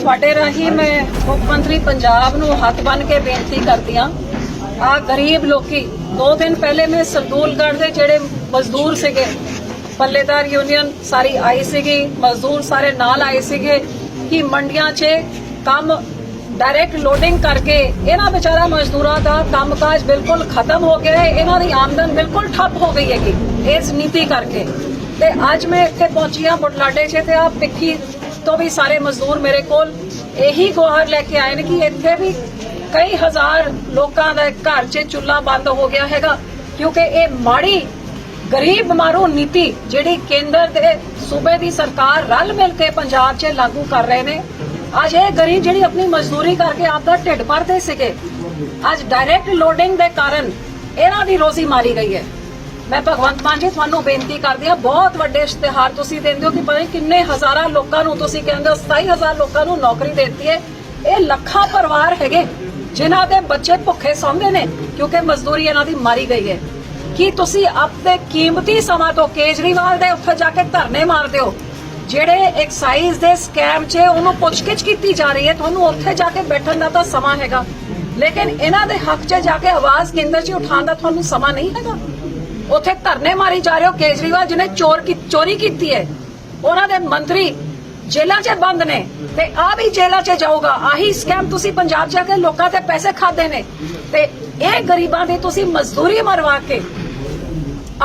ਤੁਹਾਡੇ ਰਾਹੀਂ ਮੈਂ ਮੁੱਖ ਮੰਤਰੀ ਪੰਜਾਬ ਨੂੰ ਹੱਥ ਬੰਨ ਕੇ ਬੇਨਤੀ ਕਰਦੀ ਹਾਂ। ਆ ਗਰੀਬ ਲੋਕੀ, ਦੋ ਦਿਨ ਪਹਿਲੇ ਮੈਂ ਸਰਦੂਲਗੜ੍ਹ ਦੇ ਜਿਹੜੇ ਮਜ਼ਦੂਰ ਸੀਗੇ, ਪੱਲੇਦਾਰ ਯੂਨੀਅਨ ਸਾਰੀ ਆਈ ਸੀਗੀ, ਮਜ਼ਦੂਰ ਸਾਰੇ ਨਾਲ ਆਏ ਸੀਗੇ, ਕਿ ਮੰਡੀਆਂ 'ਚ ਕੰਮ ਡਾਇਰੈਕਟ ਲੋਡਿੰਗ ਕਰਕੇ ਇਹਨਾਂ ਵਿਚਾਰਾ ਮਜ਼ਦੂਰਾਂ ਦਾ ਕੰਮਕਾਜ ਬਿਲਕੁਲ ਖਤਮ ਹੋ ਗਿਆ ਹੈ, ਇਹਨਾਂ ਦੀ ਆਮਦਨ ਬਿਲਕੁਲ ਠੱਪ ਹੋ ਗਈ ਹੈਗੀ, ਇਸ ਨੀਤੀ ਕਰਕੇ। ਤੇ ਅੱਜ ਮੈਂ ਇੱਥੇ ਪਹੁੰਚੀ ਹਾਂ ਬੁਢਲਾਡੇ 'ਚ ਤੇ ਆ ਪਿੱਖੀ ਤੋਂ ਵੀ ਸਾਰੇ ਮਜ਼ਦੂਰ ਮੇਰੇ ਕੋਲ ਇਹੀ ਗੁਹਾਰ ਲੈ ਕੇ ਆਏ ਨੇ ਕਿ ਇੱਥੇ ਵੀ ਕਈ ਹਜ਼ਾਰ ਲੋਕਾਂ ਦਾ ਘਰ 'ਚ ਚੁੱਲ੍ਹਾ ਬੰਦ ਹੋ ਗਿਆ ਹੈਗਾ, ਕਿਉਂਕਿ ਇਹ ਮਾੜੀ ਗਰੀਬ ਮਾਰੂ ਨੀਤੀ ਜਿਹੜੀ ਕੇਂਦਰ ਤੇ ਸੂਬੇ ਦੀ ਸਰਕਾਰ ਰਲ ਮਿਲ ਕੇ ਪੰਜਾਬ 'ਚ ਲਾਗੂ ਕਰ ਰਹੇ ਨੇ। ਅੱਜ ਇਹ ਗਰੀਬ ਜਿਹੜੀ ਆਪਣੀ ਮਜ਼ਦੂਰੀ ਕਰਕੇ ਆਪਦਾ ਢਿੱਡ ਭਰਦੇ ਸੀਗੇ, ਅੱਜ ਡਾਇਰੈਕਟ ਲੋਡਿੰਗ ਦੇ ਕਾਰਨ ਇਹਨਾਂ ਦੀ ਰੋਜ਼ੀ ਮਾਰੀ ਗਈ ਹੈ। ਮੈਂ ਭਗਵੰਤ ਮਾਨ ਜੀ, ਤੁਹਾਨੂੰ ਬੇਨਤੀ ਕਰਦੀ ਆ ਬਹੁਤ ਵੱਡੇ ਇਸ਼ਤਿਹਾਰ ਤੁਸੀਂ ਦਿੰਦੇ ਹੋ ਕਿ ਪਤਾ ਕਿੰਨੇ ਹਜ਼ਾਰਾਂ ਲੋਕਾਂ ਨੂੰ ਤੁਸੀਂ ਕਹਿੰਦੇ ਹੋ 27000 ਲੋਕਾਂ ਨੂੰ ਨੌਕਰੀ ਦਿੱਤੀ ਹੈ। ਇਹ ਲੱਖਾਂ ਪਰਿਵਾਰ ਹੈਗੇ, ਜਿਨ੍ਹਾਂ ਦੇ ਬੱਚੇ ਭੁੱਖੇ ਸੌਂਦੇ ਨੇ, ਕਿਉਂਕਿ ਮਜ਼ਦੂਰੀ ਇਹਨਾਂ ਦੀ ਮਾਰੀ ਗਈ ਹੈ। ਕੀ ਤੁਸੀਂ ਆਪਣੇ ਕੀਮਤੀ ਸਮਾਂ ਤੋਂ ਕੇਜਰੀਵਾਲ ਦੇ ਉੱਥੇ ਜਾ ਕੇ ਧਰਨੇ ਮਾਰਦੇ ਹੋ? ਜਿਹੜੇ ਐਕਸਾਈਜ਼ ਦੇ ਸਕੈਮ 'ਚ ਉਹਨੂੰ ਪੁੱਛਗਿੱਛ ਕੀਤੀ ਜਾ ਰਹੀ ਹੈ, ਤੁਹਾਨੂੰ ਉੱਥੇ ਜਾ ਕੇ ਬੈਠਣ ਦਾ ਤਾਂ ਸਮਾਂ ਹੈਗਾ। ਲੇਕਿਨ ਇਹਨਾਂ ਦੇ ਹੱਕ 'ਚ ਜਾ ਕੇ ਆਵਾਜ਼ ਕੇਂਦਰ 'ਚ ਉਠਾਉਣ ਦਾ ਤੁਹਾਨੂੰ ਸਮਾਂ ਨਹੀਂ ਹੈਗਾ। ਉੱਥੇ ਧਰਨੇ ਮਾਰੀ ਜਾ ਰਹੇ ਹੋ, ਕੇਜਰੀਵਾਲ ਜਿਹਨੇ ਚੋਰ ਕੀ, ਚੋਰੀ ਕੀਤੀ ਹੈ। ਉਹਨਾਂ ਦੇ ਮੰਤਰੀ ਜੇਲ੍ਹਾਂ 'ਚ ਬੰਦ ਨੇ ਤੇ ਆ ਵੀ ਜੇਲ੍ਹਾਂ 'ਚ ਜਾਊਗਾ। ਆਹੀ ਸਕੈਮ ਤੁਸੀਂ ਪੰਜਾਬ ਜਾ ਕੇ ਲੋਕਾਂ ਤੇ ਪੈਸੇ ਖਾਦੇ ਨੇ। ਤੇ ਇਹ ਗਰੀਬਾਂ ਦੀ ਤੁਸੀਂ ਮਜ਼ਦੂਰੀ ਮਰਵਾ ਕੇ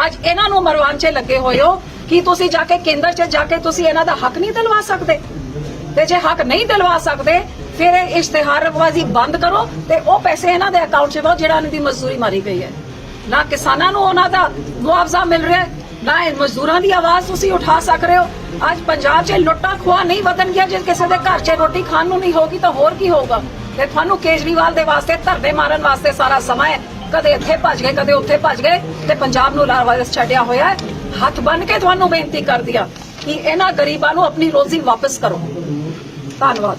ਅੱਜ ਇਹਨਾਂ ਨੂੰ ਮਰਵਾਉਣ 'ਚ ਲੱਗੇ ਹੋਏ ਹੋ ਕਿ ਤੁਸੀਂ ਜਾ ਕੇ ਕੇਂਦਰ 'ਚ ਜਾ ਕੇ ਤੁਸੀਂ ਇਹਨਾਂ ਦਾ ਹੱਕ ਨਹੀਂ ਦਿਲਵਾ ਸਕਦੇ। ਤੇ ਜੇ ਹੱਕ ਨਹੀਂ ਦਿਲਵਾ ਸਕਦੇ, ਫਿਰ ਇਹ ਇਸ਼ਤਿਹਾਰਬਾਜ਼ੀ ਬੰਦ ਕਰੋ ਤੇ ਉਹ ਪੈਸੇ ਇਹਨਾਂ ਦੇ ਅਕਾਊਂਟ 'ਚ ਪਾਓ ਜਿਹੜਾ ਇਹਨਾਂ ਦੀ ਮਜ਼ਦੂਰੀ ਮਾਰੀ ਗਈ ਹੈ। ਨਾ ਕਿਸਾਨਾਂ ਨੂੰ ਉਹਨਾਂ ਦਾ ਮੁਆਵਜ਼ਾ ਮਿਲ ਰਿਹਾ ਨਾ ਇਹ ਮਜ਼ਦੂਰਾਂ ਦੀ ਆਵਾਜ਼ ਤੁਸੀਂ ਉਠਾ ਸਕ ਰਹੇ ਹੋ। ਅੱਜ ਪੰਜਾਬ 'ਚ ਲੁੱਟਾਂ ਖੋਹਾਂ ਨਹੀਂ ਵਧਣਗੀਆਂ, ਜੇ ਕਿਸੇ ਦੇ ਘਰ 'ਚ ਰੋਟੀ ਖਾਣ ਨੂੰ ਨਹੀਂ ਹੋਗੀ ਤਾਂ ਹੋਰ ਕੀ ਹੋਊਗਾ। ਤੇ ਤੁਹਾਨੂੰ ਕੇਜਰੀਵਾਲ ਦੇ ਵਾਸਤੇ ਧਰਨੇ ਮਾਰਨ ਵਾਸਤੇ ਸਾਰਾ ਸਮਾਂ ਹੈ। ਕਦੇ ਇੱਥੇ ਭੱਜ ਗਏ, ਕਦੇ ਉੱਥੇ ਭੱਜ ਗਏ ਤੇ ਪੰਜਾਬ ਨੂੰ ਲਾਵਾਰਸ ਛੱਡਿਆ ਹੋਇਆ ਹੈ। ਹੱਥ ਬੰਨ ਕੇ ਤੁਹਾਨੂੰ ਬੇਨਤੀ ਕਰਦੀ ਆ ਕਿ ਇਹਨਾਂ ਗਰੀਬਾਂ ਨੂੰ ਆਪਣੀ ਰੋਜ਼ੀ ਵਾਪਸ ਕਰੋ। ਧੰਨਵਾਦ।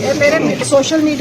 ਇਹ ਮੇਰੇ ਸੋਸ਼ਲ ਮੀਡੀਆ